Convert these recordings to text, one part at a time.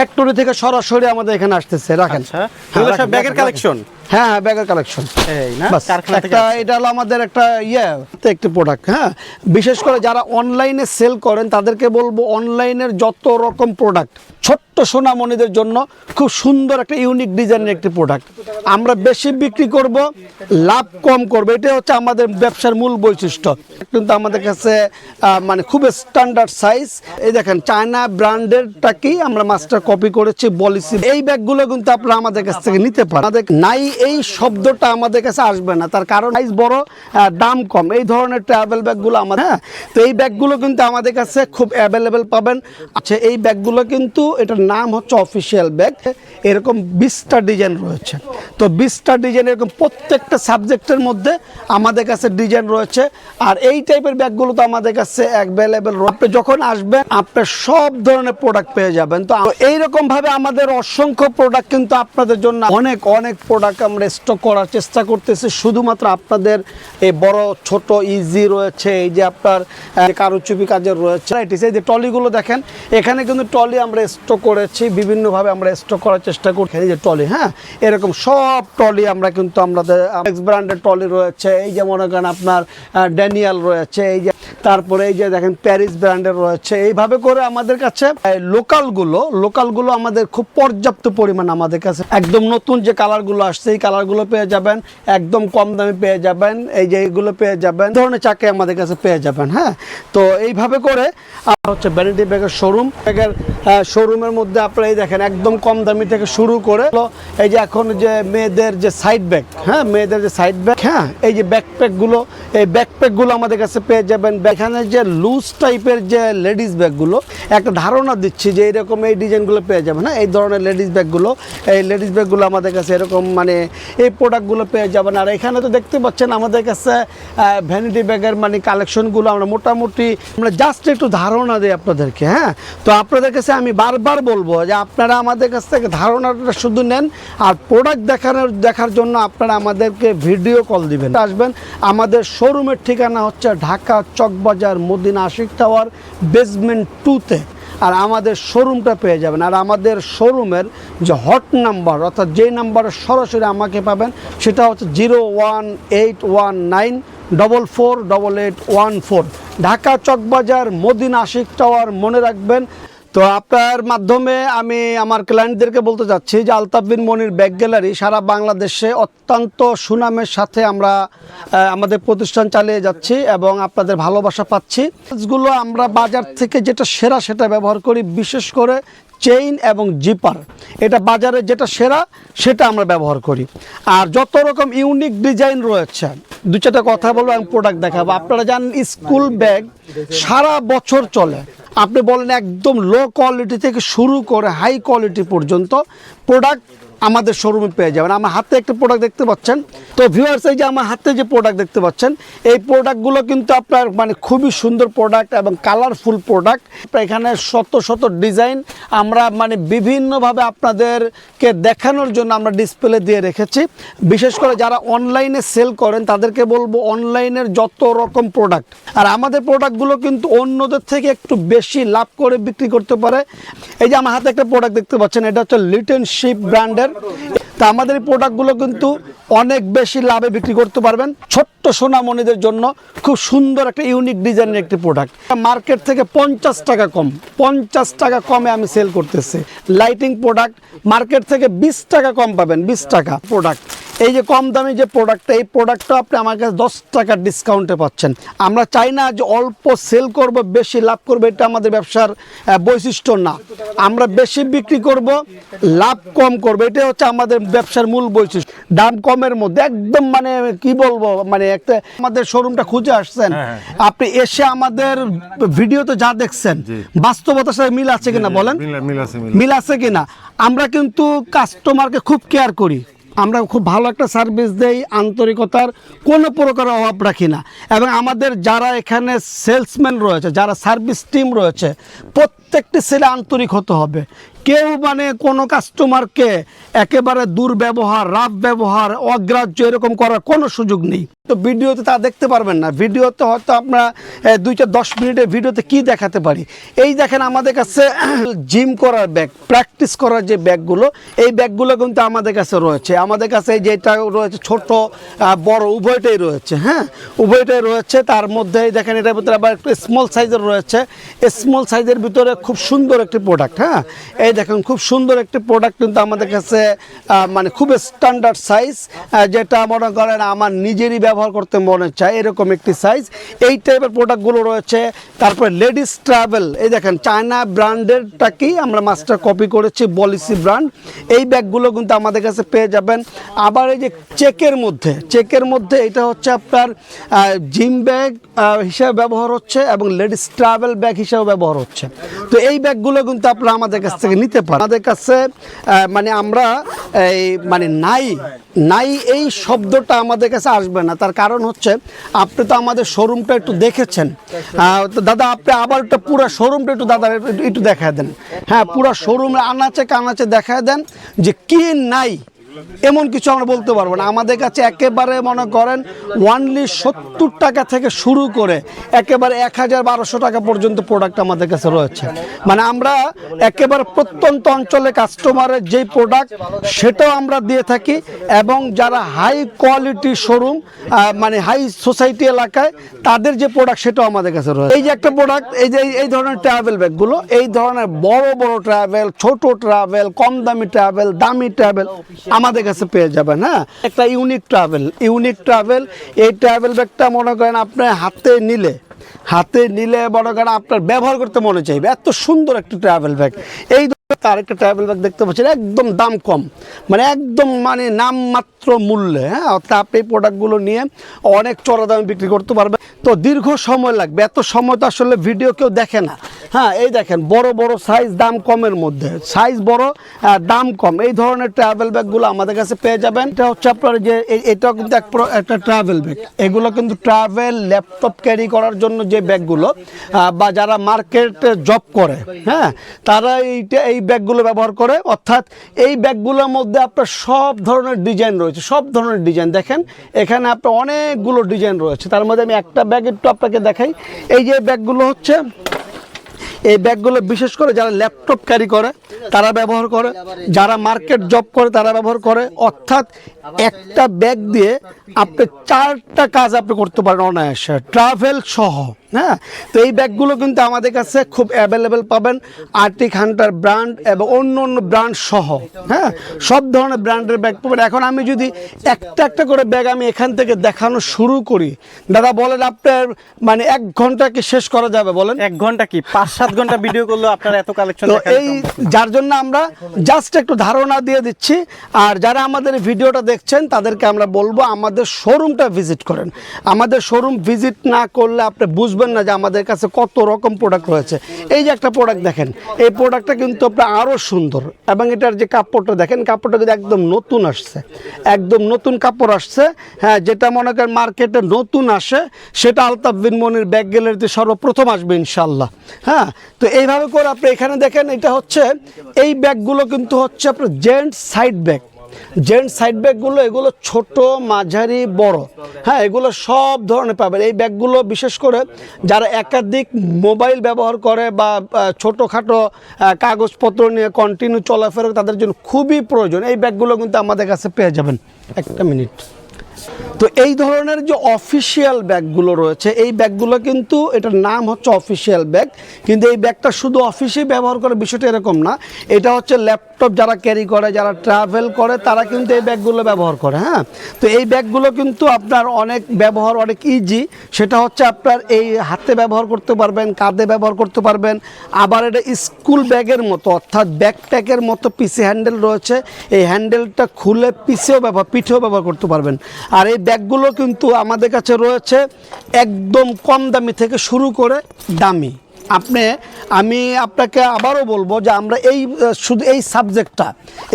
Factory থেকে সরাসরি আমাদের এখানে আসতেছে রাখেন। আচ্ছা। হ্যাঁ, সব ব্যাগের কালেকশন হ্যাঁ হ্যাঁ ব্যাগের কালেকশন এই না একটা এটা হলো আমাদের একটা ইয়ে একটি প্রোডাক্ট হ্যাঁ? বিশেষ করে যারা অনলাইনে সেল করেন তাদেরকে বলব অনলাইনের যত রকম প্রোডাক্ট ছোট্ট সোনামণিদের জন্য খুব সুন্দর একটা ইউনিক ডিজাইনের একটি প্রোডাক্ট আমরা বেশি বিক্রি করব লাভ কম করব এটা হচ্ছে আমাদের ব্যবসার মূল বৈশিষ্ট্য। কিন্তু আমাদের কাছে মানে খুব স্ট্যান্ডার্ড সাইজ এই দেখেন চায়না ব্র্যান্ডেরটাকেই আমরা মাস্টার কপি করেছি বলিসি এই ব্যাগগুলো কিন্তু আপনারা আমাদের কাছ থেকে নিতে পারেন। আমাদের নাই এই শব্দটা আমাদের কাছে আসবে না। তার কারণ সাইজ বড় দাম কম। এই ধরনের ট্রাভেল ব্যাগগুলো আমাদের হ্যাঁ তো এই ব্যাগগুলো কিন্তু আমাদের কাছে খুব অ্যাভেলেবেল পাবেন। আচ্ছা এই ব্যাগগুলো কিন্তু এটার নাম হচ্ছে অফিসিয়াল ব্যাগ এরকম বিশটা ডিজাইন রয়েছে। তো বিশটা ডিজাইন এরকম প্রত্যেকটা সাবজেক্টের মধ্যে আমাদের কাছে ডিজাইন রয়েছে। আর এই টাইপের ব্যাগগুলো তো আমাদের কাছে অ্যাভেলেবেল আপনি যখন আসবেন, আপনি সব ধরনের প্রোডাক্ট পেয়ে যাবেন। তো এইরকম ভাবে আমাদের অসংখ্য প্রোডাক্ট কিন্তু আপনাদের জন্য অনেক অনেক প্রোডাক্ট আমরা স্টক করার চেষ্টা করতেছি। শুধুমাত্র আপনাদের এই বড় ছোট ইজি রয়েছে এই যে আপনার কারুচুপি কাজের রয়েছে। Right, এই যে টলিগুলো দেখেন এখানে কিন্তু টলি আমরা স্টক করেছি বিভিন্নভাবে আমরা স্টক করার চেষ্টা করছি এই যে টলি হ্যাঁ? এরকম সব টলি আমরা কিন্তু আমাদের এক্স ব্র্যান্ডের টলি রয়েছে। এই যে মনে করেন আপনার ড্যানিয়াল রয়েছে এই যে তারপরে এই যে দেখেন প্যারিস ব্র্যান্ডের রয়েছে। এইভাবে করে আমাদের কাছে লোকালগুলো লোকালগুলো আমাদের খুব পর্যাপ্ত পরিমাণ আমাদের কাছে। একদম নতুন যে কালারগুলো আসছে, এই কালারগুলো পেয়ে যাবেন। একদম কম দামে পেয়ে যাবেন। এই যে এইগুলো পেয়ে যাবেন। ধরনের চাকে আমাদের কাছে পেয়ে যাবেন হ্যাঁ? তো এইভাবে করে হচ্ছে ভ্যানিটি ব্যাগের শোরুম ব্যাগের শোরুমের মধ্যে আপনারা এই দেখেন, একদম কম দামি থেকে শুরু করে এই যে এখন যে মেয়েদের যে সাইড ব্যাগ হ্যাঁ মেয়েদের যে সাইড ব্যাগ হ্যাঁ এই যে ব্যাকপ্যাকগুলো এই ব্যাকপ্যাকগুলো আমাদের কাছে পেয়ে যাবেন। এখানে যে লুজ টাইপের যে লেডিস ব্যাগগুলো একটা ধারণা দিচ্ছি যে এরকম এই ডিজাইনগুলো পেয়ে যাবেন হ্যাঁ এই ধরনের লেডিস ব্যাগগুলো এই লেডিস ব্যাগগুলো আমাদের কাছে এরকম মানে এই প্রোডাক্টগুলো পেয়ে যাবেন। আর এখানে তো দেখতে পাচ্ছেন আমাদের কাছে ভ্যানিটি ব্যাগের মানে কালেকশনগুলো আমরা মোটামুটি, আমরা জাস্ট একটু ধারণা দিই আপনাদেরকে হ্যাঁ? তো আপনাদের কাছে আমি বারবার বলব যে আপনারা আমাদের কাছ থেকে ধারণাটা শুধু নেন আর প্রোডাক্ট দেখানোর, দেখার জন্য আপনারা আমাদেরকে ভিডিও কল দিবেন। আসবেন। আমাদের শোরুমের ঠিকানা হচ্ছে ঢাকা চকবাজার মদিনা আশিক টাওয়ার বেসমেন্ট টুতে আর আমাদের শোরুমটা পেয়ে যাবেন। আর আমাদের শোরুমের যে হট নাম্বার অর্থাৎ যেই নাম্বারে সরাসরি আমাকে পাবেন, সেটা হচ্ছে zero one eight one nine double four double eight one four Dhaka Chawkbazar Madina Ashiq tower মনে রাখবেন। তো আপনার মাধ্যমে আমি আমার ক্লায়েন্টদেরকে বলতে চাচ্ছি যে আলতাফ বিন মনির ব্যাগ গ্যালারি সারা বাংলাদেশে অত্যন্ত সুনামের সাথে আমরা আমাদের প্রতিষ্ঠান চালিয়ে যাচ্ছি এবং আপনাদের ভালোবাসা পাচ্ছি। গুলো আমরা বাজার থেকে যেটা সেরা সেটা ব্যবহার করি, বিশেষ করে চেইন এবং জিপার এটা বাজারে যেটা সেরা, সেটা আমরা ব্যবহার করি। আর যত রকম ইউনিক ডিজাইন রয়েছে, দু চারটা কথা বলব এবং প্রোডাক্ট দেখাবো। আপনারা জানেন স্কুল ব্যাগ সারা বছর চলে। আপনি বলেন একদম লো কোয়ালিটি থেকে শুরু করে হাই কোয়ালিটি পর্যন্ত প্রোডাক্ট আমাদের শোরুমে পেয়ে যাবেন। আমার হাতে একটা প্রোডাক্ট দেখতে পাচ্ছেন। তো ভিউয়ার্স এই যে আমার হাতে যে প্রোডাক্ট দেখতে পাচ্ছেন, এই প্রোডাক্টগুলো কিন্তু আপনার মানে খুবই সুন্দর প্রোডাক্ট এবং কালারফুল প্রোডাক্ট এখানে শত শত ডিজাইন আমরা মানে বিভিন্নভাবে আপনাদেরকে দেখানোর জন্য আমরা ডিসপ্লে দিয়ে রেখেছি। বিশেষ করে যারা অনলাইনে সেল করেন, তাদেরকে বলব অনলাইনের যত রকম প্রোডাক্ট আর আমাদের প্রোডাক্টগুলো কিন্তু অন্যদের থেকে একটু বেশি লাভ করে বিক্রি করতে পারে। এই যে আমার হাতে একটা প্রোডাক্ট দেখতে পাচ্ছেন, এটা হচ্ছে লিটন শিপ ব্র্যান্ডের তা আমাদের এই প্রোডাক্টগুলো কিন্তু অনেক বেশি লাভে বিক্রি করতে পারবেন। ছোট্ট সোনামণিদের জন্য খুব সুন্দর একটা ইউনিক ডিজাইনের একটি প্রোডাক্ট মার্কেট থেকে পঞ্চাশ টাকা কম। পঞ্চাশ টাকা কমে আমি সেল করতেছি। লাইটিং প্রোডাক্ট মার্কেট থেকে বিশ টাকা কম পাবেন, বিশ টাকা প্রোডাক্ট এই যে কম দামি যে প্রোডাক্টটা এই প্রোডাক্টটা আপনি আমার কাছে দশ টাকার ডিসকাউন্টে পাচ্ছেন। আমরা চাই না যে অল্প সেল করব বেশি লাভ করব এটা আমাদের ব্যবসার বৈশিষ্ট্য না। আমরা বেশি বিক্রি করব লাভ কম করব এটা হচ্ছে আমাদের ব্যবসার মূল বৈশিষ্ট্য। দাম কমের মধ্যে একদম মানে কি বলব মানে একটা আমাদের শোরুমটা খুঁজে আসছেন। আপনি এসে আমাদের ভিডিওতে যা দেখছেন বাস্তবতার সাথে মিল আছে কিনা বলেন। মিল আছে কিনা? আমরা কিন্তু কাস্টমারকে খুব কেয়ার করি। আমরা খুব ভালো একটা সার্ভিস দেই, আন্তরিকতার কোনো প্রকার অভাব রাখি না। এবং আমাদের যারা এখানে সেলসম্যান রয়েছে, যারা সার্ভিস টিম রয়েছে, প্রত্যেকটি সেলে আন্তরিক হতে হবে। কেউ মানে কোনো কাস্টমারকে একেবারে দুর্ব্যবহার, রাফ ব্যবহার, অগ্রাহ্য এরকম করার কোনো সুযোগ নেই। তো ভিডিওতে তা দেখতে পারবেন না। ভিডিওতে হয়তো আমরা দুইটা দশ মিনিটের ভিডিওতে কি দেখাতে পারি? এই দেখেন আমাদের কাছে জিম করার ব্যাগ প্র্যাকটিস করার যে ব্যাগগুলো এই ব্যাগগুলো কিন্তু আমাদের কাছে রয়েছে। আমাদের কাছে যেটা রয়েছে ছোট বড়, উভয়টাই রয়েছে হ্যাঁ? উভয়টাই রয়েছে। তার মধ্যে দেখেন এটার ভিতরে আবার একটু স্মল সাইজের রয়েছে। স্মল সাইজের ভিতরে খুব সুন্দর একটি প্রোডাক্ট হ্যাঁ? এই দেখেন, খুব সুন্দর একটি প্রোডাক্ট কিন্তু আমাদের কাছে মানে খুব স্ট্যান্ডার্ড সাইজ যেটা মনে করেন আমার নিজেরই ব্যবহার করতে মনে চায়, এরকম একটি সাইজ এই টাইপের প্রোডাক্টগুলো রয়েছে। তারপরে লেডিস ট্রাভেল এই দেখেন চায়না ব্র্যান্ডেরটাকেই আমরা মাস্টার কপি করেছি বলিসি ব্র্যান্ড এই ব্যাগগুলো কিন্তু আমাদের কাছে পেয়ে যাবেন। আবার এই যে চেকের মধ্যে চেকের মধ্যে এটা হচ্ছে আপনার জিম ব্যাগ হিসাবে ব্যবহার হচ্ছে এবং লেডিস ট্রাভেল ব্যাগ হিসাবে ব্যবহার হচ্ছে। তো এই ব্যাগগুলো কিন্তু আপনারা আমাদের কাছ থেকে নিতে পারে। আমাদের কাছে মানে আমরা এই মানে নাই নাই এই শব্দটা আমাদের কাছে আসবে না। তার কারণ হচ্ছে, আপনি তো আমাদের শোরুমটা একটু দেখেছেন। দাদা, আপনি আবার একটা পুরো শোরুমটা একটু, দাদা, একটু- দেখা দেন। হ্যাঁ পুরো শোরুম আনাচে কানাচে দেখা দেন যে কি নাই এমন কিছু আমরা বলতে পারব না। আমাদের কাছে একেবারে মনে করেন ওয়ানলি সত্তর টাকা থেকে শুরু করে একেবারে এক হাজার বারোশো টাকা পর্যন্ত প্রোডাক্ট আমাদের কাছে রয়েছে। মানে আমরা একেবারে প্রত্যন্ত অঞ্চলে কাস্টমারের যেই প্রোডাক্ট সেটাও আমরা দিয়ে থাকি এবং যারা হাই কোয়ালিটি শোরুম মানে হাই সোসাইটি এলাকায়, তাদের যে প্রোডাক্ট সেটাও আমাদের কাছে রয়েছে। এই যে একটা প্রোডাক্ট এই যে, এই- ধরনের ট্রাভেল ব্যাগগুলো এই ধরনের বড় বড় ট্রাভেল ছোট ট্রাভেল কম দামি ট্রাভেল দামি ট্রাভেল আমাদের কাছে পেয়ে যাবেন না একটা ইউনিক ট্রাভেল ইউনিক ট্রাভেল এই ট্রাভেল ব্যাগটা মনে করেন আপনি হাতে নিলে হাতে নিলে মনে করেন আপনার ব্যবহার করতে মনে চাইবে। এত সুন্দর একটা ট্রাভেল ব্যাগ এই তার একটা ট্রাভেল ব্যাগ দেখতে পাচ্ছেন, একদম দাম কম। মানে একদম মানে নামমাত্র মূল্যে হ্যাঁ? অর্থাৎ এই প্রোডাক্টগুলো নিয়ে অনেক চড়া দামে বিক্রি করতে পারবেন। তো দীর্ঘ সময় লাগবে, এত সময় তো আসলে ভিডিও কেউ দেখে না। হ্যাঁ এই দেখেন, বড় বড় সাইজ দাম কমের মধ্যে। সাইজ বড় দাম কম। এই ধরনের ট্রাভেল ব্যাগগুলো আমাদের কাছে পেয়ে যাবেন। এটা হচ্ছে আপনার যে এটাও কিন্তু এক একটা ট্রাভেল ব্যাগ এগুলো কিন্তু ট্রাভেল ল্যাপটপ ক্যারি করার জন্য যে ব্যাগগুলো বা যারা মার্কেটে জব করে হ্যাঁ? তারা এইটা, এই ব্যাগগুলো ব্যবহার করে, অর্থাৎ এই ব্যাগগুলোর মধ্যে আপনার সব ধরনের ডিজাইন রয়েছে, সব ধরনের ডিজাইন। দেখেন, এখানে আপনার অনেকগুলো ডিজাইন রয়েছে। তার মধ্যে আমি একটা ব্যাগ একটু আপনাকে দেখাই। এই যে ব্যাগগুলো হচ্ছে, এই ব্যাগগুলো বিশেষ করে যারা ল্যাপটপ ক্যারি করে, তারা ব্যবহার করে। যারা মার্কেট জব করে, তারা ব্যবহার করে। অর্থাৎ একটা ব্যাগ দিয়ে আপনি চারটা কাজ আপনি করতে পারেন অনায়াসে, ট্রাভেল সহ। হ্যাঁ তো এই ব্যাগগুলো কিন্তু আমাদের কাছে খুব অ্যাভেলেবেল পাবেন। আর্টিক হান্টার ব্র্যান্ড এবং অন্য অন্য ব্র্যান্ড সহ হ্যাঁ সব ধরনের ব্র্যান্ডের ব্যাগ পাবেন। এখন আমি যদি একটা একটা করে ব্যাগ আমি এখান থেকে দেখানো শুরু করি দাদা বলেন আপনার মানে এক ঘণ্টা কি শেষ করা যাবে বলেন? এক ঘণ্টা কি? পাঁচ সাত ঘণ্টা ভিডিও করলেও আপনার এত কালেকশন তো এই যার জন্য আমরা জাস্ট একটু ধারণা দিয়ে দিচ্ছি আর যারা আমাদের ভিডিওটা দেখছেন তাদেরকে আমরা বলব আমাদের শোরুমটা ভিজিট করেন। আমাদের শোরুম ভিজিট না করলে আপনি বুঝবেন না যে আমাদের কাছে কত রকম প্রোডাক্ট রয়েছে। এই যে একটা প্রোডাক্ট দেখেন, এই প্রোডাক্টটা কিন্তু আপনার আরও সুন্দর এবং এটার যে কাপড়টা দেখেন, কাপড়টা কিন্তু একদম নতুন আসছে। একদম নতুন কাপড় আসছে হ্যাঁ যেটা মনে করেন মার্কেটে নতুন আসে, সেটা আলতাফ বিন মনির ব্যাগ গ্যালারিতে সর্বপ্রথম আসবে ইনশাল্লাহ হ্যাঁ তো এইভাবে করে আপনি এখানে দেখেন, এটা হচ্ছে, এই ব্যাগগুলো কিন্তু হচ্ছে আপনার gents side bag gents side ব্যাগগুলো, এগুলো ছোট, মাঝারি, বড়। হ্যাঁ এগুলো সব ধরনের পাবেন। এই ব্যাগগুলো বিশেষ করে যারা একাধিক মোবাইল ব্যবহার করে বা ছোটো ছোটোখাটো কাগজপত্র নিয়ে কন্টিনিউ চলাফেরা তাদের জন্য খুবই প্রয়োজন। এই ব্যাগগুলো কিন্তু আমাদের কাছে পেয়ে যাবেন। একটা মিনিট। তো এই ধরনের যে অফিসিয়াল ব্যাগগুলো রয়েছে, এই ব্যাগগুলো কিন্তু এটার নাম হচ্ছে অফিসিয়াল ব্যাগ কিন্তু এই ব্যাগটা শুধু অফিসে ব্যবহার করে বিষয়টা এরকম না, এটা হচ্ছে ল্যাপটপ যারা ক্যারি করে, যারা ট্রাভেল করে, তারা কিন্তু এই ব্যাগগুলো ব্যবহার করে হ্যাঁ? তো এই ব্যাগগুলো কিন্তু আপনার অনেক ব্যবহার, অনেক ইজি সেটা হচ্ছে আপনার এই হাতে ব্যবহার করতে পারবেন, কাঁধে ব্যবহার করতে পারবেন। আবার এটা স্কুল ব্যাগের মতো, অর্থাৎ ব্যাকপ্যাকের মতো পিসি হ্যান্ডেল রয়েছে। এই হ্যান্ডেলটা খুলে পিসেও ব্যবহার, পিঠেও ব্যবহার করতে পারবেন। আর এই ব্যাগগুলো কিন্তু আমাদের কাছে রয়েছে একদম কম দামি থেকে শুরু করে দামি। আপনি, আমি আপনাকে আবারও বলব যে আমরা এই, শুধু এই সাবজেক্টটা,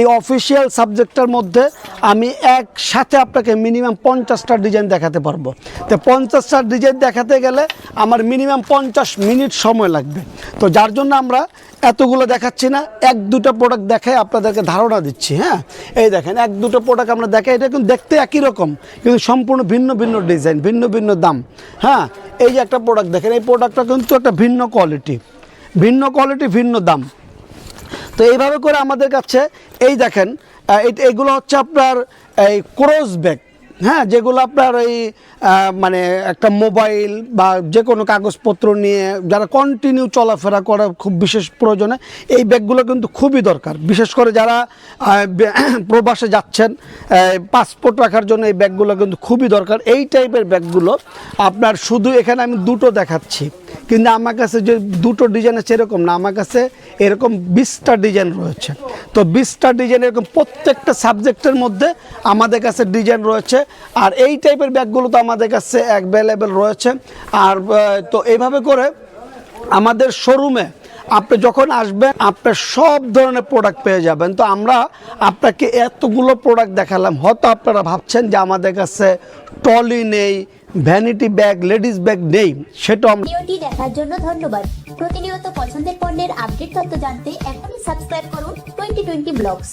এই অফিসিয়াল সাবজেক্টটার মধ্যে আমি একসাথে আপনাকে মিনিমাম পঞ্চাশটা ডিজাইন দেখাতে পারব। তো পঞ্চাশটা ডিজাইন দেখাতে গেলে আমার মিনিমাম পঞ্চাশ মিনিট সময় লাগবে। তো যার জন্য আমরা এতগুলো দেখাচ্ছি না, এক দুটো প্রোডাক্ট দেখাই আপনাদেরকে ধারণা দিচ্ছি হ্যাঁ? এই দেখেন, এক দুটো প্রোডাক্ট আমরা দেখাই, এটা কিন্তু দেখতে একই রকম, কিন্তু সম্পূর্ণ ভিন্ন ভিন্ন ডিজাইন ভিন্ন ভিন্ন দাম হ্যাঁ? এই যে একটা প্রোডাক্ট দেখেন, এই প্রোডাক্টটা কিন্তু একটা ভিন্ন কোয়ালিটি ভিন্ন কোয়ালিটি ভিন্ন দাম। তো এইভাবে করে আমাদের কাছে এই দেখেন এই- এইগুলো হচ্ছে আপনার এই ক্রস ব্যাগ হ্যাঁ যেগুলো আপনার এই মানে একটা মোবাইল বা যে কোনো কাগজপত্র নিয়ে যারা কন্টিনিউ চলাফেরা করে খুব বিশেষ প্রয়োজনে, এই ব্যাগগুলো কিন্তু খুবই দরকার। বিশেষ করে যারা প্রবাসে যাচ্ছেন পাসপোর্ট রাখার জন্য এই ব্যাগগুলো কিন্তু খুবই দরকার। এই টাইপের ব্যাগগুলো আপনার শুধু এখানে আমি দুটো দেখাচ্ছি। কিন্তু আমার কাছে যে দুটো ডিজাইন আছে এরকম না, আমার কাছে এরকম বিশটা ডিজাইন রয়েছে। তো বিশটা ডিজাইন এরকম প্রত্যেকটা সাবজেক্টের মধ্যে আমাদের কাছে ডিজাইন রয়েছে। আর এই টাইপের ব্যাগগুলো তো আমাদের কাছে অ্যাভেলেবেল রয়েছে। আর তো এইভাবে করে আমাদের শোরুমে আপনি যখন আসবেন, আপনি সব ধরনের প্রোডাক্ট পেয়ে যাবেন। তো আমরা আপনাকে এতগুলো প্রোডাক্ট দেখালাম। হয়তো আপনারা ভাবছেন যে আমাদের কাছে টলি নেই ভ্যানিটি ব্যাগ লেডিস ব্যাগ নেই, সেটা আমরা ভিডিওটি দেখার জন্য ধন্যবাদ। প্রতিনিয়ত পছন্দের পণ্যের আপডেট তথ্য জানতে এখনই সাবস্ক্রাইব করুন টোয়েন্টি টোয়েন্টি ব্লগস